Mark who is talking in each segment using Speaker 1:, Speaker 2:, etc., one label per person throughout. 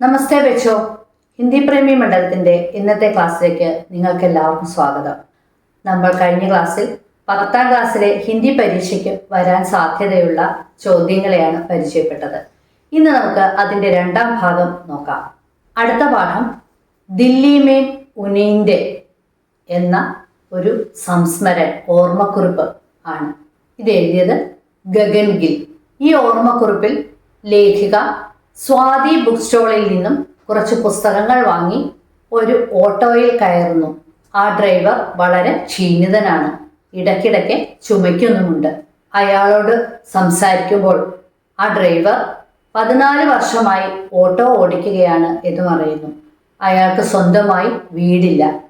Speaker 1: നമസ്തേ ബച്ചോ. ഹിന്ദി പ്രേമി മണ്ഡലത്തിന്റെ ഇന്നത്തെ ക്ലാസ്സിലേക്ക് നിങ്ങൾക്ക് എല്ലാവർക്കും സ്വാഗതം. നമ്മൾ കഴിഞ്ഞ ക്ലാസ്സിൽ പത്താം ക്ലാസ്സിലെ ഹിന്ദി പരീക്ഷയ്ക്ക് വരാൻ സാധ്യതയുള്ള ചോദ്യങ്ങളെയാണ് പരിചയപ്പെട്ടത്. ഇന്ന് നമുക്ക് അതിന്റെ രണ്ടാം ഭാഗം നോക്കാം. അടുത്ത പാഠം ദില്ലി മേൻ ഉനീന്റെ എന്ന ഒരു സംസ്മരൻ ഓർമ്മക്കുറിപ്പ് ആണ്. ഇത് എഴുതിയത് ഗഗൻ ഗിൽ ഈ ഓർമ്മക്കുറിപ്പിൽ ലേഖിക സ്വാതി ബുക്ക് സ്റ്റോളിൽ നിന്നും കുറച്ച് പുസ്തകങ്ങൾ വാങ്ങി ഒരു ഓട്ടോയിൽ കയറുന്നു. ആ ഡ്രൈവർ വളരെ ക്ഷീണിതനാണ്. ഇടയ്ക്കിടയ്ക്ക് ചുമയ്ക്കുന്നുമുണ്ട്. അയാളോട് സംസാരിക്കുമ്പോൾ ആ ഡ്രൈവർ പതിനാല് വർഷമായി ഓട്ടോ ഓടിക്കുകയാണ് എന്ന് പറയുന്നു. അയാൾക്ക് സ്വന്തമായി വീടില്ല.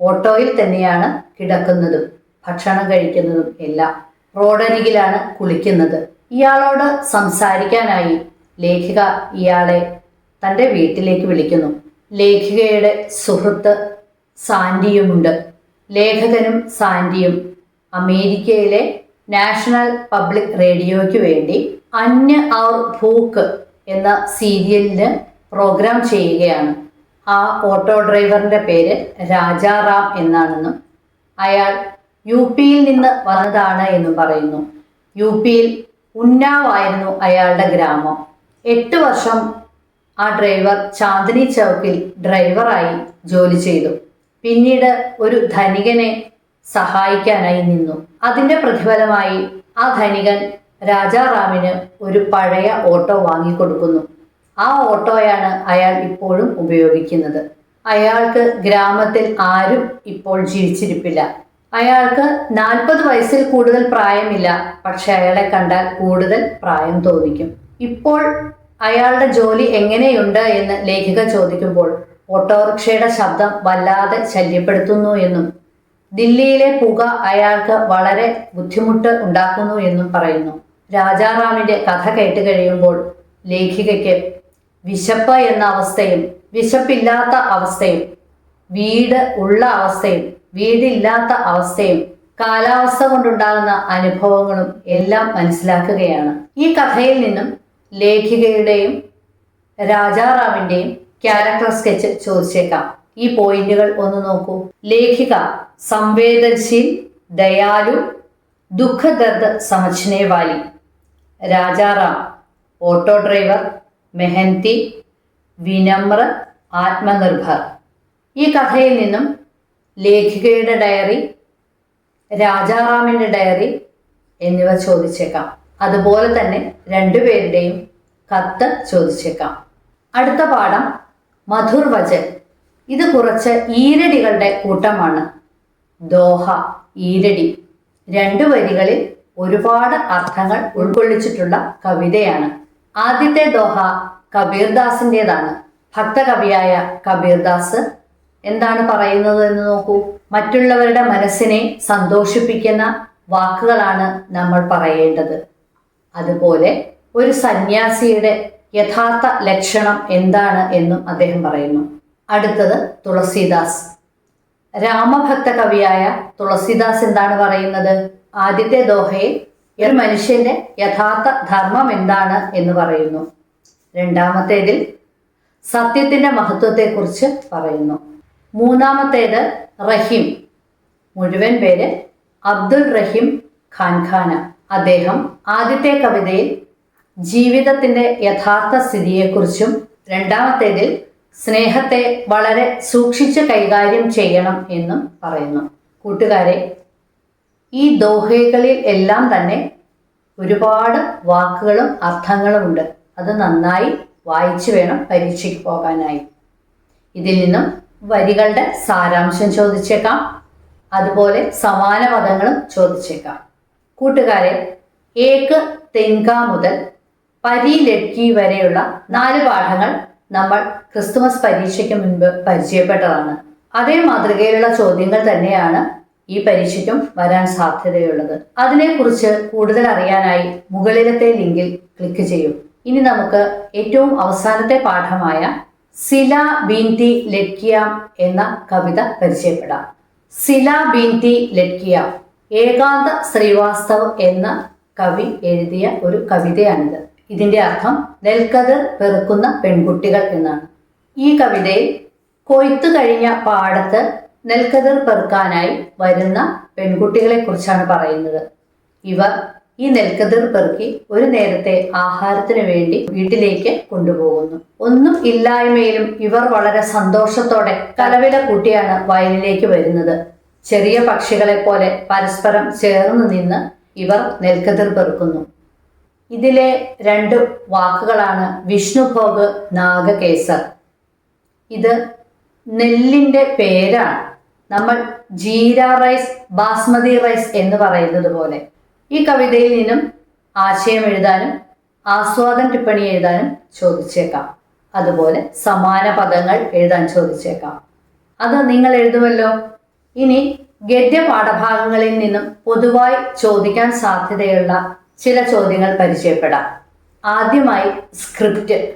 Speaker 1: ഓട്ടോയിൽ തന്നെയാണ് കിടക്കുന്നതും ഭക്ഷണം കഴിക്കുന്നതും എല്ലാം. റോഡരികിലാണ് കുളിക്കുന്നത്. ഇയാളോട് സംസാരിക്കാനായി ലേഖിക ഇയാളെ തന്റെ വീട്ടിലേക്ക് വിളിക്കുന്നു. ലേഖികയുടെ സുഹൃത്ത് സാൻഡിയുമുണ്ട് ലേഖകനും സാൻഡിയും അമേരിക്കയിലെ നാഷണൽ പബ്ലിക് റേഡിയോയ്ക്ക് വേണ്ടി അന്യ ഔർ ഭൂക്ക് എന്ന സീരിയലിന് പ്രോഗ്രാം ചെയ്യുകയാണ്. ആ ഓട്ടോ ഡ്രൈവറിന്റെ പേര് രാജാറാം എന്നാണെന്നും അയാൾ യു പിയിൽ നിന്ന് വന്നതാണ് എന്നും പറയുന്നു. യു പിയിൽ ഉന്നാവായിരുന്നു അയാളുടെ ഗ്രാമം. എട്ട് വർഷം ആ ഡ്രൈവർ ചാന്ദിനി ചൗക്കിൽ ഡ്രൈവറായി ജോലി ചെയ്തു. പിന്നീട് ഒരു ധനികനെ സഹായിക്കാനായി നിന്നു. അതിന്റെ പ്രതിഫലമായി ആ ധനികൻ രാജാറാമിന് ഒരു പഴയ ഓട്ടോ വാങ്ങിക്കൊടുക്കുന്നു. ആ ഓട്ടോയാണ് അയാൾ ഇപ്പോഴും ഉപയോഗിക്കുന്നത്. അയാൾക്ക് ഗ്രാമത്തിൽ ആരും ഇപ്പോൾ ജീവിച്ചിരിപ്പില്ല. അയാൾക്ക് നാൽപ്പത് വയസ്സിൽ കൂടുതൽ പ്രായമില്ല. പക്ഷെ അയാളെ കണ്ടാൽ കൂടുതൽ പ്രായം തോന്നിക്കും. ഇപ്പോൾ അയാളുടെ ജോലി എങ്ങനെയുണ്ട് എന്ന് ലേഖിക ചോദിക്കുമ്പോൾ ഓട്ടോറിക്ഷയുടെ ശബ്ദം വല്ലാതെ ശല്യപ്പെടുത്തുന്നു എന്നും ദില്ലിയിലെ പുക അയാൾക്ക് വളരെ ബുദ്ധിമുട്ട് ഉണ്ടാക്കുന്നു എന്നും പറയുന്നു. രാജാറാമിന്റെ കഥ കേട്ട് കഴിയുമ്പോൾ ലേഖികയ്ക്ക് വിശപ്പ് എന്ന അവസ്ഥയും വിശപ്പില്ലാത്ത അവസ്ഥയും വീട് ഉള്ള അവസ്ഥയും വീടില്ലാത്ത അവസ്ഥയും കാലാവസ്ഥ കൊണ്ടുണ്ടാകുന്ന അനുഭവങ്ങളും എല്ലാം മനസ്സിലാക്കുകയാണ്. ഈ കഥയിൽ നിന്നും ലേഖികയുടെയും രാജാറാമിന്റെയും ക്യാരക്ടർ സ്കെച്ച് ചോദിച്ചേക്കാം. ഈ പോയിന്റുകൾ ഒന്ന് നോക്കൂ. ലേഖിക സംവേദനശീൽ ദയാലു ദുഃഖദർദ് സമജ്നെ വാലി രാജാറാം ഓട്ടോ ഡ്രൈവർ മെഹന്തി വിനമ്ര ആത്മനിർഭർ. ഈ കഥയിൽ നിന്നും ലേഖികയുടെ ഡയറി രാജാറാമിന്റെ ഡയറി എന്നിവ ചോദിച്ചേക്കാം. അതുപോലെ തന്നെ രണ്ടുപേരുടെയും കത്ത് ചോദിച്ചേക്കാം. അടുത്ത പാഠം മധുർ വചൻ ഇത് കുറച്ച് ഈരടികളുടെ കൂട്ടമാണ്. ദോഹ ഈരടി. രണ്ടു വരികളിൽ ഒരുപാട് അർത്ഥങ്ങൾ ഉൾക്കൊള്ളിച്ചിട്ടുള്ള കവിതയാണ്. ആദ്യത്തെ ദോഹ കബീർദാസിന്റെതാണ് ഭക്തകവിയായ കബീർദാസ് എന്താണ് പറയുന്നത് എന്ന് നോക്കൂ. മറ്റുള്ളവരുടെ മനസ്സിനെ സന്തോഷിപ്പിക്കുന്ന വാക്കുകളാണ് നമ്മൾ പറയേണ്ടത്. അതുപോലെ ഒരു സന്യാസിയുടെ യഥാർത്ഥ ലക്ഷണം എന്താണ് എന്നും അദ്ദേഹം പറയുന്നു. അടുത്തത് തുളസീദാസ്. രാമഭക്ത കവിയായ തുളസീദാസ് എന്താണ് പറയുന്നത്? ആദ്യത്തെ ദോഹയിൽ ഒരു മനുഷ്യന്റെ യഥാർത്ഥ ധർമ്മം എന്താണ് എന്ന് പറയുന്നു. രണ്ടാമത്തേതിൽ സത്യത്തിന്റെ മഹത്വത്തെക്കുറിച്ച് പറയുന്നു. മൂന്നാമത്തേത് റഹീം. മുഴുവൻ പേര് അബ്ദുൾ റഹീം ഖാൻഖാന അദ്ദേഹം ആദ്യത്തെ കവിതയിൽ ജീവിതത്തിന്റെ യഥാർത്ഥ സ്ഥിതിയെക്കുറിച്ചും രണ്ടാമത്തേതിൽ സ്നേഹത്തെ വളരെ സൂക്ഷിച്ച് കൈകാര്യം ചെയ്യണം എന്നും പറയുന്നു. കൂട്ടുകാരെ ഈ ദോഹകളിൽ എല്ലാം തന്നെ ഒരുപാട് വാക്കുകളും അർത്ഥങ്ങളും ഉണ്ട്. അത് നന്നായി വായിച്ചു വേണം പരീക്ഷയ്ക്ക് പോകാനായി. ഇതിൽ നിന്നും വരികളുടെ സാരാംശം ചോദിച്ചേക്കാം. അതുപോലെ സമാന പദങ്ങളും ചോദിച്ചേക്കാം. കൂട്ടുകാരെ ഏക്ക് തെങ്ക മുതൽ പരി ലഡ്കി വരെയുള്ള നാല് പാഠങ്ങൾ നമ്മൾ ക്രിസ്തുമസ് പരീക്ഷയ്ക്ക് മുൻപ് പരിചയപ്പെട്ടതാണ്. അതേ മാതൃകയിലുള്ള ചോദ്യങ്ങൾ തന്നെയാണ് ഈ പരീക്ഷയ്ക്കും വരാൻ സാധ്യതയുള്ളത്. അതിനെക്കുറിച്ച് കൂടുതൽ അറിയാനായി മുകളിലത്തെ ലിങ്കിൽ ക്ലിക്ക് ചെയ്യും. ഇനി നമുക്ക് ഏറ്റവും അവസാനത്തെ പാഠമായ സില ബീൻതി ലഡ്കിയാം എന്ന കവിത പരിചയപ്പെടാം. സില ബീൻതി ലഡ്കിയാം. ഏകാന്ത ശ്രീവാസ്തവ് എന്ന കവി എഴുതിയ ഒരു കവിതയാണിത്. ഇതിന്റെ അർത്ഥം നെൽക്കതിർ പെറുക്കുന്ന പെൺകുട്ടികൾ എന്നാണ്. ഈ കവിതയിൽ കൊയ്ത്തു കഴിഞ്ഞ പാടത്ത് നെൽക്കതിർ പെറുക്കാനായി വരുന്ന പെൺകുട്ടികളെ കുറിച്ചാണ് പറയുന്നത്. ഇവർ ഈ നെൽക്കതിർ പെറുക്കി ഒരു നേരത്തെ ആഹാരത്തിന് വേണ്ടി വീട്ടിലേക്ക് കൊണ്ടുപോകുന്നു. ഒന്നും ഇല്ലായ്മയിലും ഇവർ വളരെ സന്തോഷത്തോടെ കലവില കൂട്ടിയാണ് വയലിലേക്ക് വരുന്നത്. ചെറിയ പക്ഷികളെ പോലെ പരസ്പരം ചേർന്ന് നിന്ന് ഇവർ നെൽക്കതിർ പെറുക്കുന്നു. ഇതിലെ രണ്ട് വാക്കുകളാണ് വിഷ്ണുഭോഗ് നാഗകേസർ. ഇത് നെല്ലിന്റെ പേരാണ്. നമ്മൾ ജീര റൈസ് ബാസ്മതി റൈസ് എന്ന് പറയുന്നത് പോലെ. ഈ കവിതയിൽ നിന്നും ആശയം എഴുതാനും ആസ്വാദൻ ടിപ്പണി എഴുതാനും ചോദിച്ചേക്കാം. അതുപോലെ സമാന പദങ്ങൾ എഴുതാൻ ചോദിച്ചേക്കാം. അത് നിങ്ങൾ എഴുതുമല്ലോ? ഇനി ഗദ്യ പാഠഭാഗങ്ങളിൽ നിന്നും പൊതുവായി ചോദിക്കാൻ സാധ്യതയുള്ള ചില ചോദ്യങ്ങൾ പരിചയപ്പെടാം. ആദ്യമായി സ്ക്രിപ്റ്റ്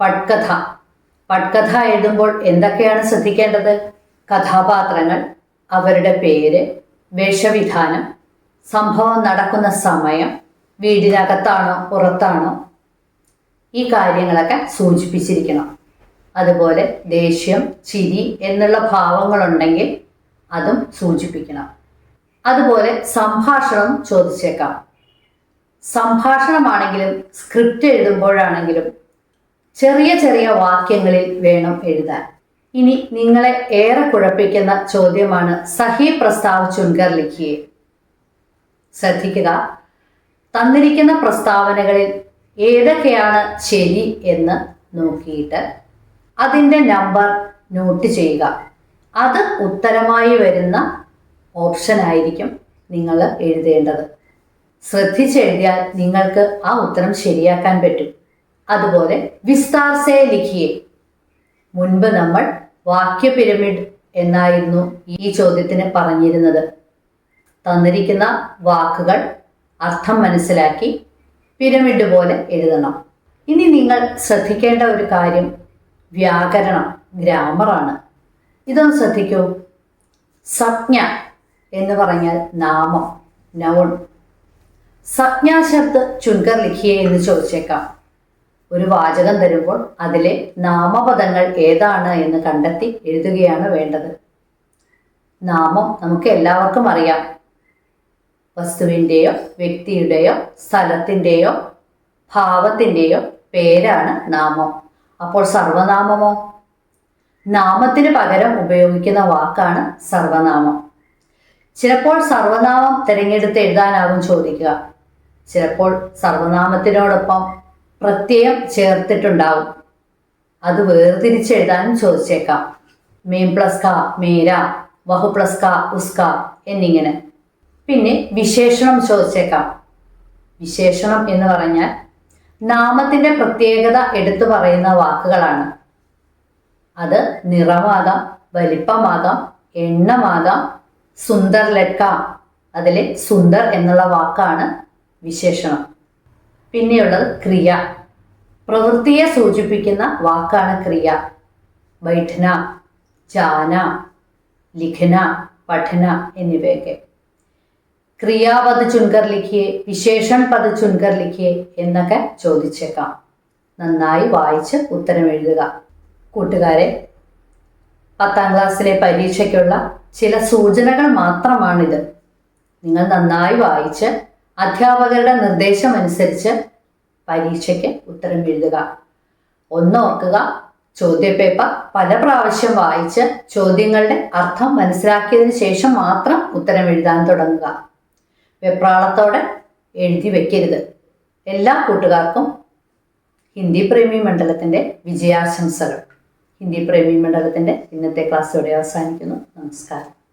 Speaker 1: പട്കഥ. പട്കഥ എഴുതുമ്പോൾ എന്തൊക്കെയാണ് ശ്രദ്ധിക്കേണ്ടത്? കഥാപാത്രങ്ങൾ അവരുടെ പേര് വേഷവിധാനം സംഭവം നടക്കുന്ന സമയം വീടിനകത്താണോ പുറത്താണോ? ഈ കാര്യങ്ങളൊക്കെ സൂചിപ്പിച്ചിരിക്കണം. അതുപോലെ ദേഷ്യം ചിരി എന്നുള്ള ഭാവങ്ങളുണ്ടെങ്കിൽ അതും സൂചിപ്പിക്കണം. അതുപോലെ സംഭാഷണം ചോദിച്ചേക്കാം. സംഭാഷണമാണെങ്കിലും സ്ക്രിപ്റ്റ് എഴുതുമ്പോഴാണെങ്കിലും ചെറിയ ചെറിയ വാക്യങ്ങളിൽ വേണം എഴുതാൻ. ഇനി നിങ്ങളെ ഏറെ കുഴപ്പിക്കുന്ന ചോദ്യമാണ് സഹി പ്രസ്താവ് ചുൻകർ ലിഖിയെ. ശ്രദ്ധിക്കുക തന്നിരിക്കുന്ന പ്രസ്താവനകളിൽ ഏതൊക്കെയാണ് ശരി എന്ന് നോക്കിയിട്ട് അതിന്റെ നമ്പർ നോട്ട് ചെയ്യുക. അത് ഉത്തരമായി വരുന്ന ഓപ്ഷൻ ആയിരിക്കും നിങ്ങൾ എഴുതേണ്ടത്. ശ്രദ്ധിച്ചെഴുതിയാൽ നിങ്ങൾക്ക് ആ ഉത്തരം ശരിയാക്കാൻ പറ്റും. അതുപോലെ വിസ്താർസേ ലിഖിയെ. മുൻപ് നമ്മൾ വാക്യ പിരമിഡ് എന്നായിരുന്നു ഈ ചോദ്യത്തിന് പറഞ്ഞിരുന്നത്. തന്നിരിക്കുന്ന വാക്കുകൾ അർത്ഥം മനസ്സിലാക്കി പിരമിഡ് പോലെ എഴുതണം. ഇനി നിങ്ങൾ ശ്രദ്ധിക്കേണ്ട ഒരു കാര്യം വ്യാകരണം ഗ്രാമറാണ് ഇതൊന്ന് ശ്രദ്ധിക്കൂ. സംജ്ഞ എന്ന് പറഞ്ഞാൽ നാമം നൗൺ സംജ്ഞാശബ്ദ ചുൻകർ ലിഖിയെ എന്ന് ചോദിച്ചേക്കാം. ഒരു വാചകം തരുമ്പോൾ അതിലെ നാമപദങ്ങൾ ഏതാണ് എന്ന് കണ്ടെത്തി എഴുതുകയാണ് വേണ്ടത്. നാമം നമുക്ക് എല്ലാവർക്കും അറിയാം. വസ്തുവിന്റെയോ വ്യക്തിയുടെയോ സ്ഥലത്തിന്റെയോ ഭാവത്തിന്റെയോ പേരാണ് നാമം. അപ്പോൾ സർവനാമമോ? നാമത്തിന് പകരം ഉപയോഗിക്കുന്ന വാക്കാണ് സർവനാമം. ചിലപ്പോൾ സർവനാമം തിരഞ്ഞെടുത്ത് എഴുതാനാവും ചോദിക്കുക. ചിലപ്പോൾ സർവനാമത്തിനോടൊപ്പം പ്രത്യയം ചേർത്തിട്ടുണ്ടാവും. അത് വേർതിരിച്ചെഴുതാനും ചോദിച്ചേക്കാം. മീം പ്ലസ് ക മേര വഹു പ്ലസ് ക ഉസ്ക എന്നിങ്ങനെ. പിന്നെ വിശേഷണം ചോദിച്ചേക്കാം. വിശേഷണം എന്ന് പറഞ്ഞാൽ നാമത്തിന്റെ പ്രത്യേകത എടുത്തു പറയുന്ന വാക്കുകളാണ്. അത് നിറമാകാം വലിപ്പമാകാം എണ്ണമാകാം സുന്ദർ ലക്ക അതിലെ സുന്ദർ എന്നുള്ള വാക്കാണ് വിശേഷണം. പിന്നെയുള്ളത് ക്രിയ. പ്രവൃത്തിയെ സൂചിപ്പിക്കുന്ന വാക്കാണ് ക്രിയ. ബൈഠന ചാന ലിഖന പഠന എന്നിവയൊക്കെ. ക്രിയാപദ ചുൻകർ ലിഖിയെ വിശേഷൻ പദ ചുൻകർ ലിഖിയെ എന്നൊക്കെ ചോദിച്ചേക്കാം. നന്നായി വായിച്ച് ഉത്തരം എഴുതുക. കൂട്ടുകാരെ പത്താം ക്ലാസ്സിലെ പരീക്ഷയ്ക്കുള്ള ചില സൂചനകൾ മാത്രമാണിത്. നിങ്ങൾ നന്നായി വായിച്ച് അധ്യാപകരുടെ നിർദ്ദേശം അനുസരിച്ച് പരീക്ഷയ്ക്ക് ഉത്തരം എഴുതുക. ഒന്ന് ഒന്നോർക്കുക ചോദ്യപേപ്പർ പല പ്രാവശ്യം വായിച്ച് ചോദ്യങ്ങളുടെ അർത്ഥം മനസ്സിലാക്കിയതിന് ശേഷം മാത്രം ഉത്തരം എഴുതാൻ തുടങ്ങുക. വെപ്രാളത്തോടെ എഴുതി വെക്കരുത്. എല്ലാ കൂട്ടുകാർക്കും ഹിന്ദി പ്രേമി മണ്ഡലത്തിന്റെ വിജയാശംസകൾ. ഹിന്ദി പ്രേമി മണ്ഡലത്തിന്റെ ഇന്നത്തെ ക്ലാസ്സോടെ അവസാനിക്കുന്നു. നമസ്കാരം.